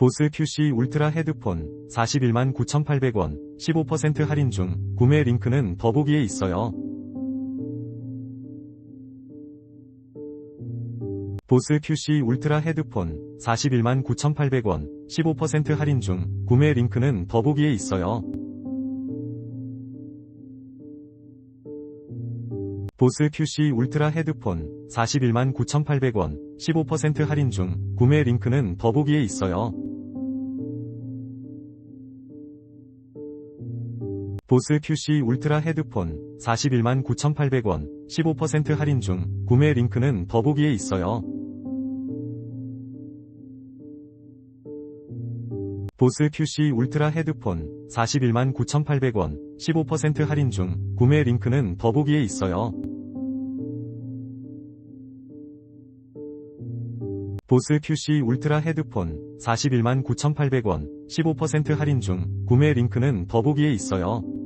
보스 QC 울트라 헤드폰 41만 9,800원 15% 할인 중 구매 링크는 더보기에 있어요. 보스 QC 울트라 헤드폰 41만 9,800원 15% 할인 중 구매 링크는 더보기에 있어요. 보스 QC 울트라 헤드폰 41만 9,800원 15% 할인 중 구매 링크는 더보기에 있어요. 보스 QC 울트라 헤드폰 41만 9,800원 15% 할인 중 구매 링크는 더보기에 있어요. 보스 QC 울트라 헤드폰 41만 9,800원 15% 할인 중 구매 링크는 더보기에 있어요. 보스 QC 울트라 헤드폰 41만 9,800원 15% 할인 중 구매 링크는 더보기에 있어요.